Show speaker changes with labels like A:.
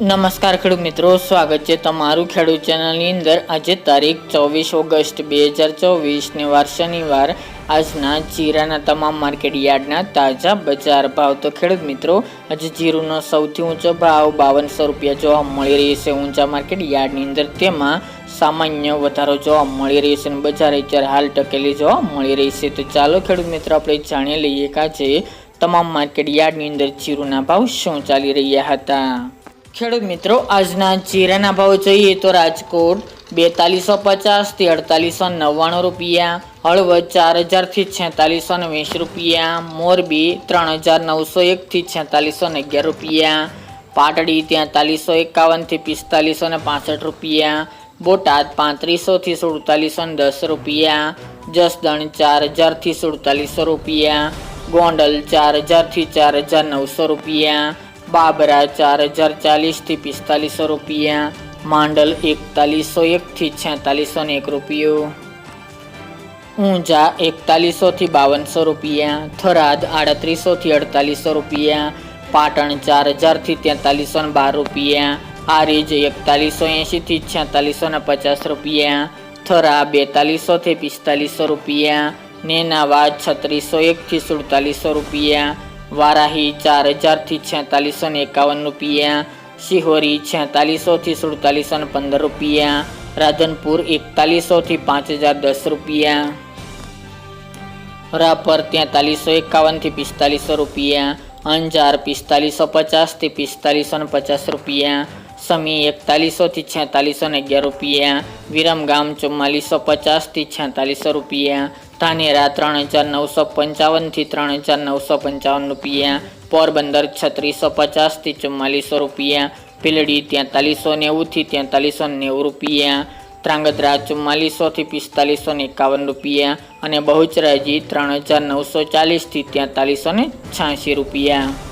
A: નમસ્કાર ખેડૂત મિત્રો, સ્વાગત છે તમારું ખેડૂત ચેનલની અંદર. આજે તારીખ ચોવીસ ઓગસ્ટ બે હજાર ચોવીસને વાર શનિવાર. આજના જીરાના તમામ માર્કેટ યાર્ડના તાજા બજાર ભાવ. તો ખેડૂત મિત્રો, આજે જીરુનો સૌથી ઊંચો ભાવ બાવનસો રૂપિયા જોવા મળી રહ્યો છે ઊંચા માર્કેટ યાર્ડની અંદર. તેમાં સામાન્ય વધારો જોવા મળી રહ્યો છે અને બજાર અત્યારે હાલ ટકેલી જોવા મળી રહી છે. તો ચાલો ખેડૂત મિત્રો, આપણે જાણી લઈએ કે આજે તમામ માર્કેટ યાર્ડની અંદર જીરુના ભાવ શું ચાલી રહ્યા હતા. ખેડૂત મિત્રો, આજના જીરાના ભાવ જોઈએ તો રાજકોટ બેતાલીસો પચાસથી અડતાલીસો નવ્વાણું રૂપિયા, હળવદ ચાર હજારથી છેતાલીસો ને વીસ રૂપિયા, મોરબી ત્રણ હજાર નવસો એકથી છેતાલીસો ને અગિયાર રૂપિયા, પાટડી તેતાલીસો એકાવનથી પિસ્તાલીસો ને પાસઠ રૂપિયા, બોટાદ પાંત્રીસોથી સુડતાલીસો ને દસ રૂપિયા, જસદણ ચાર હજારથી સુડતાલીસો રૂપિયા, ગોંડલ ચાર હજારથી ચાર હજાર નવસો રૂપિયા બાબરા ચાર હજાર ચાલીસથી પિસ્તાલીસો રૂપિયા, માંડલ એકતાલીસો એકથી છેતાલીસો ને એક રૂપિયો. ઊંઝા એકતાલીસોથી બાવનસો રૂપિયા, થરાદ આડત્રીસોથી અડતાલીસો રૂપિયા, પાટણ ચાર હજારથી તેતાલીસો ને બાર રૂપિયા, આરીજ એકતાલીસો એંશીથી છેતાલીસો ને પચાસ રૂપિયા, થરા બેતાલીસોથી પિસ્તાલીસો રૂપિયા નેનાવાદ છત્રીસો એકથી સુડતાલીસો રૂપિયા વારાહી ચાર હજારથી છેતાલીસો ને એકાવન રૂપિયા. શિહોરી છેતાલીસોથી સુડતાલીસો ને પંદર રૂપિયા. રાધનપુર એકતાલીસોથી પાંચ હજાર દસ રૂપિયા. રાપર તેતાલીસો એકાવનથી પિસ્તાલીસો રૂપિયા. અંજાર પિસ્તાલીસો પચાસથી પિસ્તાલીસો ને પચાસ રૂપિયા. સમી એકતાલીસોથી છેતાલીસો ને અગિયાર રૂપિયા વિરમગામ ચુમ્માલીસો પચાસથી છેતાલીસો રૂપિયા, ધાનેરા ત્રણ હજાર નવસો પંચાવનથી ત્રણ હજાર નવસો પંચાવન રૂપિયા, પોરબંદર છત્રીસો પચાસથી ચુમ્માલીસો રૂપિયા, ભીલડી તેતાલીસો નેવુંથી તેતાલીસો નેવું રૂપિયા ત્રાંગધ્રા ચુમ્માલીસોથી પિસ્તાલીસો ને એકાવન રૂપિયા અને બહુચરાજી ત્રણ હજાર નવસો ચાલીસથી તેતાલીસો ને છ્યાસી રૂપિયા.